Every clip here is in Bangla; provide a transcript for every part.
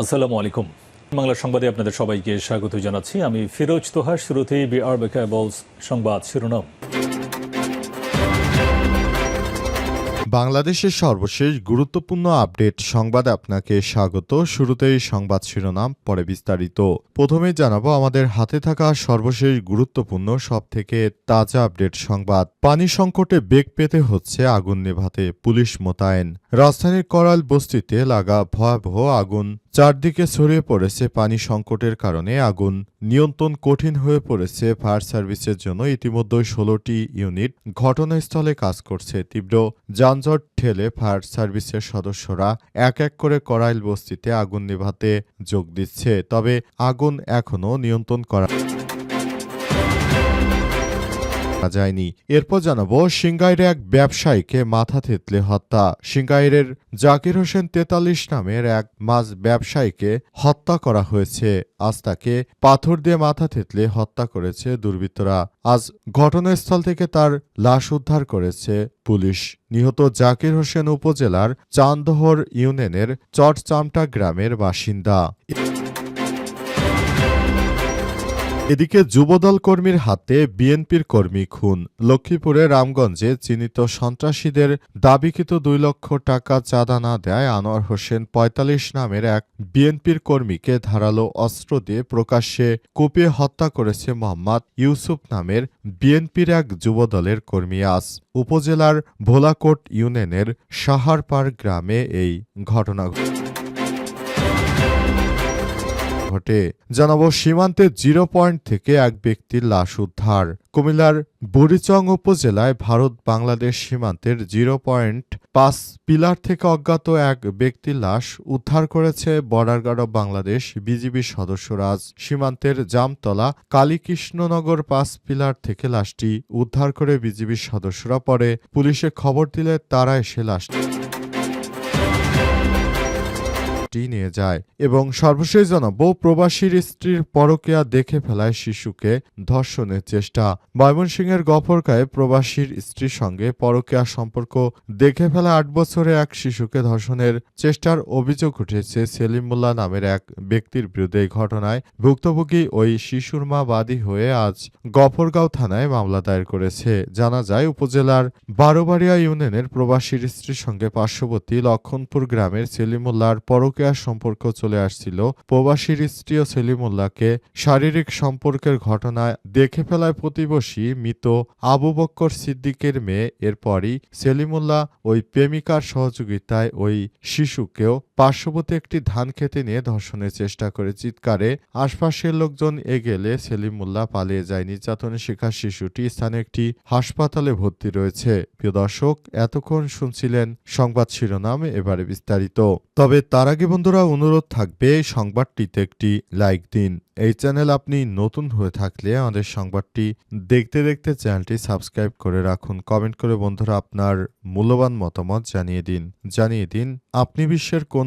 আসসালামু আলাইকুম। বাংলা সংবাদে আপনাদের সবাইকে স্বাগত জানাচ্ছি। আমি ফিরোজ তোহার শুরুতেই বিআর সংবাদ শিরোনাম। বাংলাদেশের সর্বশেষ গুরুত্বপূর্ণ আপডেট সংবাদে আপনাকে স্বাগত। শুরুতেই সংবাদ শিরোনাম, পরে বিস্তারিত। প্রথমেই জানাব, আমাদের হাতে থাকা সর্বশেষ গুরুত্বপূর্ণ সব থেকে তাজা আপডেট সংবাদ। পানি সংকটে বেগ পেতে হচ্ছে আগুন নেভাতে পুলিশ মোতায়েন। রাজধানীর করাল বস্তিতে লাগা ভয়াবহ আগুন চারদিকে ছড়িয়ে পড়েছে পানি সংকটের কারণে আগুন নিয়ন্ত্রণ কঠিন হয়ে পড়েছে ফায়ার সার্ভিসের জন্য। ইতিমধ্যে ষোলোটি ইউনিট ঘটনাস্থলে কাজ করছে। তীব্র যানজট ঠেলে ফায়ার সার্ভিসের সদস্যরা এক এক করে করাইল বস্তিতে আগুন নিভাতে যোগ দিচ্ছে, তবে আগুন এখনও নিয়ন্ত্রণ করা যায়নি। এরপর জানাব, সিঙ্গাইরে এক ব্যবসায়ীকে মাথা থেতলে হত্যা। সিঙ্গাইরের জাকির হোসেন তেতাল্লিশ নামের এক মাছ ব্যবসায়ীকে হত্যা করা হয়েছে। আজ তাকে পাথর দিয়ে মাথা থেতলে হত্যা করেছে দুর্বৃত্তরা। আজ ঘটনাস্থল থেকে তার লাশ উদ্ধার করেছে পুলিশ। নিহত জাকির হোসেন উপজেলার চান্দহর ইউনিয়নের চটচামটা গ্রামের বাসিন্দা। এদিকে যুবদল কর্মীর হাতে বিএনপির কর্মী খুন। লক্ষ্মীপুরে রামগঞ্জে চিহ্নিত সন্ত্রাসীদের দাবিকৃত দুই লক্ষ টাকা চাঁদা না দেয় আনোয়ার হোসেন পঁয়তাল্লিশ নামের এক বিএনপির কর্মীকে ধারালো অস্ত্র দিয়ে প্রকাশ্যে কুপিয়ে হত্যা করেছে মোহাম্মদ ইউসুফ নামের বিএনপির এক যুবদলের কর্মী আজ। উপজেলার ভোলাকোট ইউনিয়নের সাহারপাড় গ্রামে এই ঘটনা ঘটে। ঘটে। জানাব, সীমান্তে জিরো পয়েন্ট থেকে এক ব্যক্তির লাশ উদ্ধার। কুমিল্লার বুড়িচং উপজেলায় ভারত বাংলাদেশ সীমান্তের জিরো পয়েন্ট পাঁচ পিলার থেকে অজ্ঞাত এক ব্যক্তির লাশ উদ্ধার করেছে বর্ডার গার্ড অব বাংলাদেশ বিজিবির সদস্যরা আজ সীমান্তের জামতলা, কালীকৃষ্ণনগর পাঁচ পিলার থেকে লাশটি উদ্ধার করে বিজিবির সদস্যরা পরে পুলিশে খবর দিলে তারা এসে লাশটি টি নিয়ে যায় এবং সর্বশেষ জানাব প্রবাসীর স্ত্রীর পরকেয়া দেখে ফেলায় শিশুকে ধর্ষণের চেষ্টা। ময়মনসিংহের গফরকায় প্রবাসীর স্ত্রীর সঙ্গে পরকেয়া সম্পর্ক দেখে ফেলা আট বছরে এক শিশুকে ধর্ষণের চেষ্টার অভিযোগ উঠেছে সেলিম মোল্লা নামের এক ব্যক্তির বিরুদ্ধে এই ঘটনায় ভুক্তভোগী ওই শিশুর মা বাদী হয়ে আজ গফরগাঁও থানায় মামলা দায়ের করেছে। জানা যায়, উপজেলার বারোবাড়িয়া ইউনিয়নের প্রবাসীর স্ত্রীর সঙ্গে পার্শ্ববর্তী লক্ষণপুর গ্রামের সেলিমুল্লার সেলিমুল্লাহর পরকেয়া সম্পর্ক চলে আসছিল। প্রবাসীর স্ত্রী ও সেলিমুল্লাহকে শারীরিক সম্পর্কের ঘটনায় দেখে ফেলায় প্রতিবেশী মৃত আবু বক্কর সিদ্দিকের মেয়ে। এরপরই সেলিমুল্লাহ ওই প্রেমিকার সহযোগিতায় ওই শিশুকেও পার্শ্ববর্তী একটি ধান খেতে নিয়ে ধর্ষণের চেষ্টা করে চিৎকারে আশপাশের লোকজন এগেলে সেলিমুল্লাহ পালিয়ে যায়। নির্যাতনের শিকার শিশুটি স্থানে একটি হাসপাতালে ভর্তি রয়েছে। প্রিয় দর্শক, এতক্ষণ শুনছিলেন সংবাদ শিরোনাম, এবারে বিস্তারিত। তবে তার আগে বন্ধুরা, অনুরোধ থাকবে সংবাদটিতে একটি লাইক দিন। এই চ্যানেল আপনি নতুন হয়ে থাকলে আমাদের সংবাদটি দেখতে দেখতে চ্যানেলটি সাবস্ক্রাইব করে রাখুন। কমেন্ট করে বন্ধুরা আপনার মূল্যবান মতামত জানিয়ে দিন। জানিয়ে দিন, আপনি বিশ্বের কোন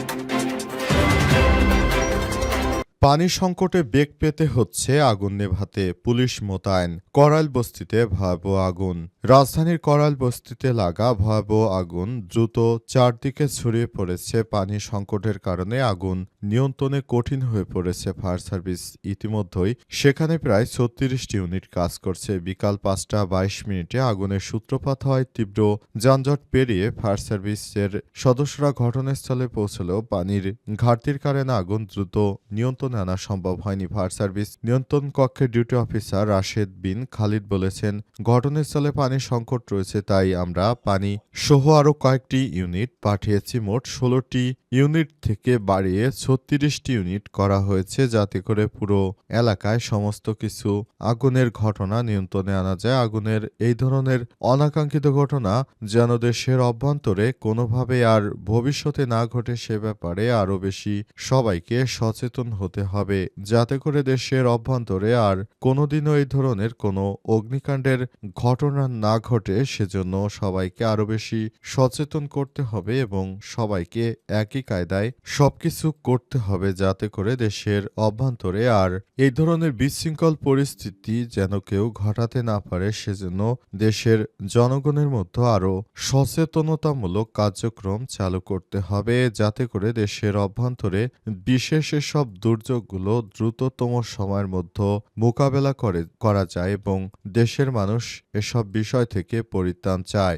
পানি সংকটে বেগ পেতে হচ্ছে, আগুন নেভাতে। পুলিশ মোতায়েন, করাইল বস্তিতে ভয়াবহ আগুন। রাজধানীর করাইল বস্তিতে লাগা ভয়াবহ আগুন দ্রুত চারদিকে ছড়িয়ে পড়েছে। পানি সংকটের কারণে আগুন নিয়ন্ত্রণে কঠিন হয়ে পড়েছে ফায়ার সার্ভিস। ইতিমধ্যেই সেখানে প্রায় ছত্রিশটি ইউনিট কাজ করছে। বিকাল পাঁচটা বাইশ মিনিটে আগুনের সূত্রপাত হয় তীব্র যানজট পেরিয়ে ফায়ার সার্ভিসের সদস্যরা ঘটনাস্থলে পৌঁছলেও পানির ঘাটতির কারণে আগুন দ্রুত নিয়ন্ত্রণে আনা সম্ভব হয়নি। ফায়ার সার্ভিস নিয়ন্ত্রণ কক্ষের ডিউটি অফিসার রাশেদ বিন খালিদ বলেছেন, ঘটনাস্থলে পানির সংকট রয়েছে, তাই আমরা পানি সহ আরও কয়েকটি ইউনিট পাঠিয়েছি। মোট ষোলোটি ইউনিট থেকে বাড়িয়ে ছত্রিশটি ইউনিট করা হয়েছে, যাতে করে পুরো এলাকায় সমস্ত কিছু আগুনের ঘটনা নিয়ন্ত্রণে আনা যায়। আগুনের এই ধরনের অনাকাঙ্ক্ষিত ঘটনা যেন দেশের অভ্যন্তরে কোনোভাবে আর ভবিষ্যতে না ঘটে, সে ব্যাপারে আরও বেশি সবাইকে সচেতন হতে করতে হবে, যাতে করে দেশের অভ্যন্তরে আর কোনোদিনও এই ধরনের কোনো অগ্নিকাণ্ডের ঘটনা না ঘটে, সেজন্য সবাইকে আরও বেশি সচেতন করতে হবে এবং সবাইকে একই কায়দায় সবকিছু করতে হবে, যাতে করে দেশের অভ্যন্তরে আর এই ধরনের বিশৃঙ্খল পরিস্থিতি যেন কেউ ঘটাতে না পারে, সেজন্য দেশের জনগণের মধ্যে আরও সচেতনতামূলক কার্যক্রম চালু করতে হবে, যাতে করে দেশের অভ্যন্তরে বিশেষ এসব দুর্যোগগুলো দ্রুততম সময়ের মধ্যে মোকাবেলা করে, করা যায় এবং দেশের মানুষ এসব বিষয় থেকে পরিত্রাণ চায়।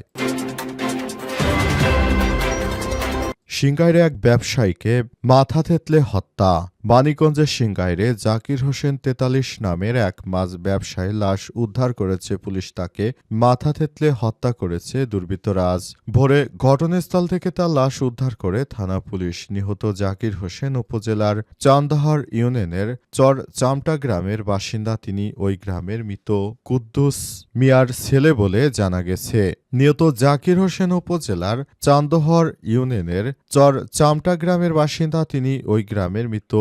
সিংগাইরে এক ব্যবসায়ীকে মাথা থেতলে হত্যা। মানিকগঞ্জের সিংগাইরে জাকির হোসেন তেতাল্লিশ নামের এক মাছ ব্যবসায়ী লাশ উদ্ধার করেছে পুলিশ। তাকে মাথা থেতলে হত্যা করেছে দুর্বৃত্তরা। আজ ভোরে ঘটনাস্থল থেকে তার লাশ উদ্ধার করে থানা পুলিশ। নিহত জাকির হোসেন উপজেলার চান্দাহার ইউনিয়নের চর চামটা গ্রামের বাসিন্দা। তিনি ওই গ্রামের মৃত কুদ্দুস মিয়ার ছেলে বলে জানা গেছে। নিহত জাকির হোসেন উপজেলার চান্দহর ইউনিয়নের চর চামটা গ্রামের বাসিন্দা, তিনি ওই গ্রামের মৃত।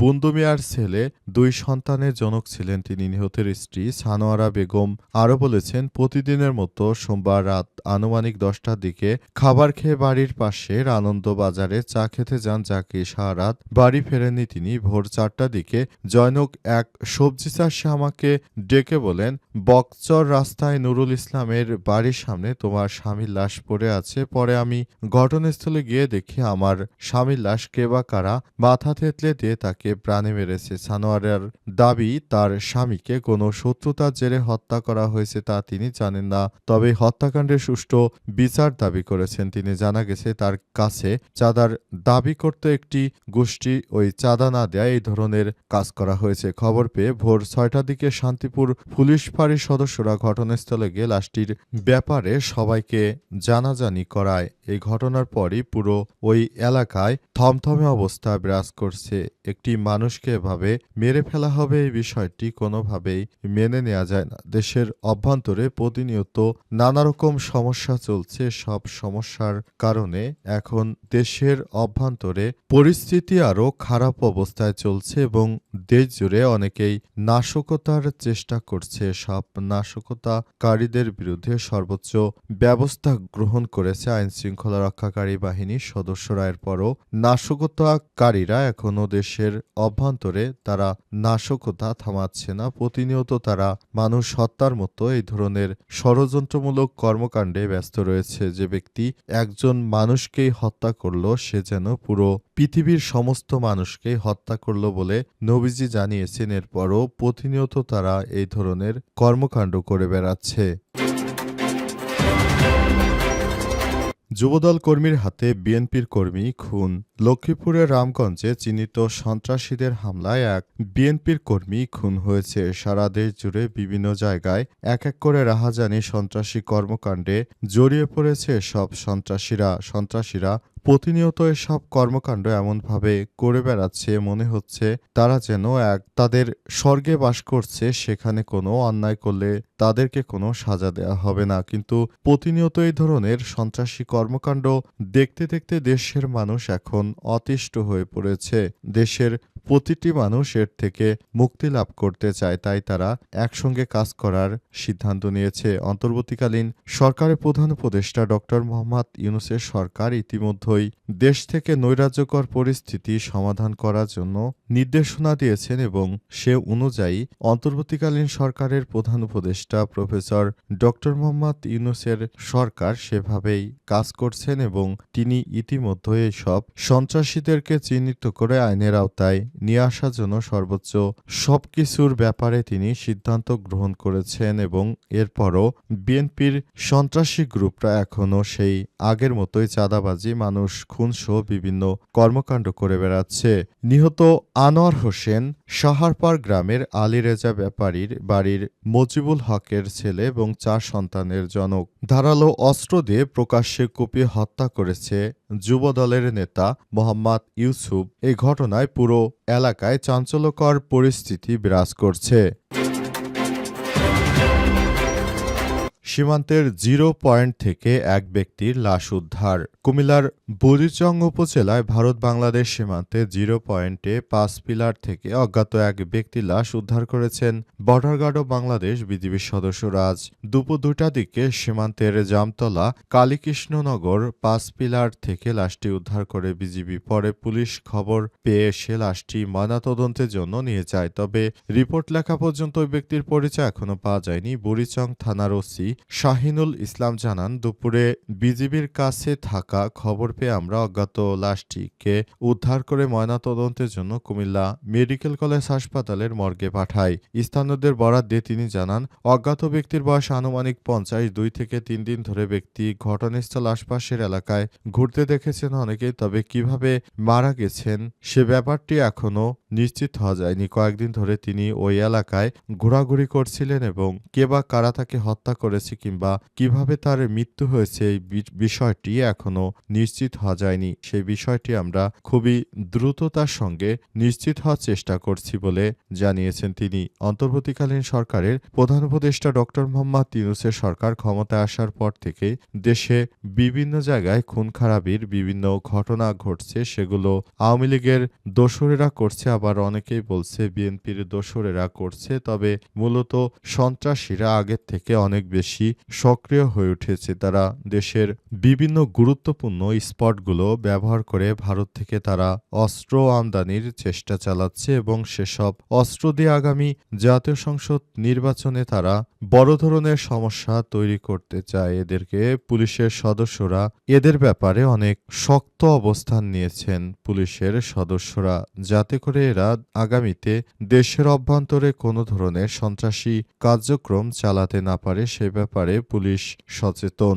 বুন্দুমিয়ার ছেলে, দুই সন্তানের জনক ছিলেন তিনি। নিহতের স্ত্রী সানোয়ারা বেগম আরও বলেছেন, প্রতিদিনের মতো সোমবার রাত আনুমানিক দশটার দিকে খাবার খেয়ে বাড়ির পাশের আনন্দ বাজারে চা খেতে যান, যাকে সারা রাত বাড়ি ফেরেননি তিনি। ভোর চারটার দিকে জয়নক এক সবজি চাষে আমাকে ডেকে বলেন বকচর রাস্তায় নুরুল ইসলামের বাড়ির সামনে তোমার স্বামীর লাশ পড়ে আছে। পরে আমি ঘটনাস্থলে গিয়ে দেখি আমার স্বামীর লাশ কে বা কারা মাথা থেতলে দিয়ে তাকে প্রাণে মেরেছে। সানোয়ারের দাবি তার স্বামীকে কোনো শত্রুতার জেরে হত্যা করা হয়েছে তা তিনি জানেন না। তবে হত্যাকাণ্ডের সুষ্ঠু বিচার দাবি করেছেন। তিনি জানা গেছে তার কাছে চাঁদার দাবি করতে একটি গোষ্ঠী ওই চাঁদা না দেয় এই ধরনের কাজ করা হয়েছে। খবর পেয়ে ভোর ছয়টার দিকে শান্তিপুর পুলিশ ফাঁড়ির সদস্যরা ঘটনাস্থলে গিয়ে লাশটির ব্যাপারে সবাইকে জানাজানি করায়। এই ঘটনার পরই পুরো ওই এলাকায় থমথমে অবস্থা বিরাজ করছে। একটি মানুষকে এভাবে মেরে ফেলা হবে এই বিষয়টি কোনোভাবেই মেনে নেওয়া যায় না। দেশের অভ্যন্তরে প্রতিনিয়ত নানা রকম সমস্যা চলছে। সব সমস্যার কারণে এখন দেশের অভ্যন্তরে পরিস্থিতি আরও খারাপ অবস্থায় চলছে এবং দেশ জুড়ে অনেকেই নাশকতার চেষ্টা করছে। সব নাশকতাকারীদের বিরুদ্ধে সর্বোচ্চ ব্যবস্থা গ্রহণ করেছে আইন শৃঙ্খলা রক্ষাকারী বাহিনীর সদস্যরা। এরপরও নাশকতাকারীরা এখনও দেশের অভ্যন্তরে তারা নাশকতা থামাচ্ছে না। প্রতিনিয়ত তারা মানুষ হত্যার মতো এই ধরনের ষড়যন্ত্রমূলক কর্মকাণ্ডে ব্যস্ত রয়েছে। যে ব্যক্তি একজন মানুষকেই হত্যা করল, সে যেন পুরো পৃথিবীর সমস্ত মানুষকেই হত্যা করল বলে নবীজি জানিয়েছেন। এরপরও প্রতিনিয়ত তারা এই ধরনের কর্মকাণ্ড করে বেড়াচ্ছে। যুবদল কর্মীর হাতে বিএনপির কর্মী খুন। লক্ষ্মীপুরের রামগঞ্জে চিহ্নিত সন্ত্রাসীদের হামলায় এক বিএনপির কর্মী খুন হয়েছে। সারা দেশ জুড়ে বিভিন্ন জায়গায় এক এক করে রাহাজানি সন্ত্রাসী কর্মকাণ্ডে জড়িয়ে পড়েছে সব সন্ত্রাসীরা। সন্ত্রাসীরা প্রতিনিয়ত এসব কর্মকাণ্ড এমনভাবে করে বেড়াচ্ছে, মনে হচ্ছে তারা যেন এক, তাদের স্বর্গে বাস করছে, সেখানে কোনো অন্যায় করলে তাদেরকে কোনো সাজা দেওয়া হবে না। কিন্তু প্রতিনিয়ত এই ধরনের সন্ত্রাসী কর্মকাণ্ড দেখতে দেখতে দেশের মানুষ এখন অতিষ্ঠ হয়ে পড়েছে। দেশের প্রতিটি মানুষ এর থেকে মুক্তি লাভ করতে চায়, তাই তারা একসঙ্গে কাজ করার সিদ্ধান্ত নিয়েছে। অন্তর্বর্তীকালীন সরকারের প্রধান উপদেষ্টা ডক্টর মোহাম্মদ ইউনুসের সরকার ইতিমধ্যেই দেশ থেকে নৈরাজ্যকর পরিস্থিতি সমাধান করার জন্য নির্দেশনা দিয়েছেন এবং সে অনুযায়ী অন্তর্বর্তীকালীন সরকারের প্রধান উপদেষ্টা প্রফেসর ডক্টর মোহাম্মদ ইউনুসের সরকার সেভাবেই কাজ করছেন এবং তিনি ইতিমধ্যে সব সন্ত্রাসীদেরকে চিহ্নিত করে আইনের আওতায় নিয়ে আসার জন্য সর্বোচ্চ সবকিছুর ব্যাপারে তিনি সিদ্ধান্ত গ্রহণ করেছেন এবং এরপরও বিএনপির সন্ত্রাসী গ্রুপরা এখনও সেই আগের মতোই চাঁদাবাজি, মানুষ, খুনসহ বিভিন্ন কর্মকাণ্ড করে বেড়াচ্ছে। নিহত আনোয়ার হোসেন সাহারপাড় গ্রামের আলী রেজা ব্যাপারীর বাড়ির মজিবুল হকের ছেলে এবং চার সন্তানের জনক। ধারালো অস্ত্র দিয়ে প্রকাশ্যে কুপিয়ে হত্যা করেছে যুবদলের নেতা মোহাম্মদ ইউসুফ এই ঘটনায় পুরো এলাকায় চাঞ্চল্যকর পরিস্থিতি বিরাজ করছে। সীমান্তের জিরো পয়েন্ট থেকে এক ব্যক্তির লাশ উদ্ধার। কুমিল্লার বুড়িচং উপজেলায় ভারত বাংলাদেশ সীমান্তে জিরো পয়েন্টে পাঁচ পিলার থেকে অজ্ঞাত এক ব্যক্তির লাশ উদ্ধার করেছেন বর্ডার গার্ড বাংলাদেশ বিজিবির সদস্যরা দুপুর দুটার দিকে সীমান্তের জামতলা, কালীকৃষ্ণনগর পাঁচ পিলার থেকে লাশটি উদ্ধার করে বিজিবি। পরে পুলিশ খবর পেয়ে সে লাশটি ময়নাতদন্তের জন্য নিয়ে যায়। তবে রিপোর্ট লেখা পর্যন্ত ওই ব্যক্তির পরিচয় এখনও পাওয়া যায়নি। বুড়িচং থানার ওসি শাহিনুল ইসলাম জানান, দুপুরে বিজিবির কাছে থাকা খবর পেয়ে আমরা অজ্ঞাত লাশটিকে উদ্ধার করে ময়নাতদন্তের জন্য কুমিল্লা মেডিকেল কলেজ হাসপাতালের মর্গে পাঠাই স্থানীয়দের বরাত দিয়ে তিনি জানান, অজ্ঞাত ব্যক্তির বয়স আনুমানিক পঞ্চাশ, দুই থেকে তিন দিন ধরে ব্যক্তি ঘটনাস্থল আশপাশের এলাকায় ঘুরতে দেখেছেন অনেকেই, তবে কীভাবে মারা গেছেন সে ব্যাপারটি এখনও নিশ্চিত হওয়া যায়নি। কয়েকদিন ধরে তিনি ওই এলাকায় ঘোরাঘুরি করছিলেন এবং কে বা কারা তাকে হত্যা করেছে কিংবা কীভাবে তার মৃত্যু হয়েছে এই বিষয়টি এখনও নিশ্চিত হওয়া যায়নি। সেই বিষয়টি আমরা খুবই দ্রুততার সঙ্গে নিশ্চিত হওয়ার চেষ্টা করছি বলে জানিয়েছেন তিনি। অন্তর্বর্তীকালীন সরকারের প্রধান উপদেষ্টা ডক্টর মোহাম্মদ ইউনুসের সরকার ক্ষমতায় আসার পর থেকে দেশে বিভিন্ন জায়গায় খুন খারাপির বিভিন্ন ঘটনা ঘটছে। সেগুলো আওয়ামী লীগের দোসরেরা করছে আবার অনেকেই বলছে বিএনপির দোসরেরা করছে, তবে মূলত সন্ত্রাসীরা আগের থেকে অনেক বেশি সক্রিয় হয়ে উঠেছে। তারা দেশের বিভিন্ন গুরুত্বপূর্ণ স্পটগুলো ব্যবহার করে ভারত থেকে তারা অস্ত্র আমদানির চেষ্টা চালাচ্ছে এবং সেসব অস্ত্র দিয়ে আগামী জাতীয় সংসদ নির্বাচনে তারা বড় ধরনের সমস্যা তৈরি করতে চায়। এদেরকে পুলিশের সদস্যরা এদের ব্যাপারে অনেক শক্ত অবস্থান নিয়েছেন পুলিশের সদস্যরা, যাতে করে এরা আগামীতে দেশের অভ্যন্তরে কোনো ধরনের সন্ত্রাসী কার্যক্রম চালাতে না পারে সে ব্যাপারে পুলিশ সচেতন।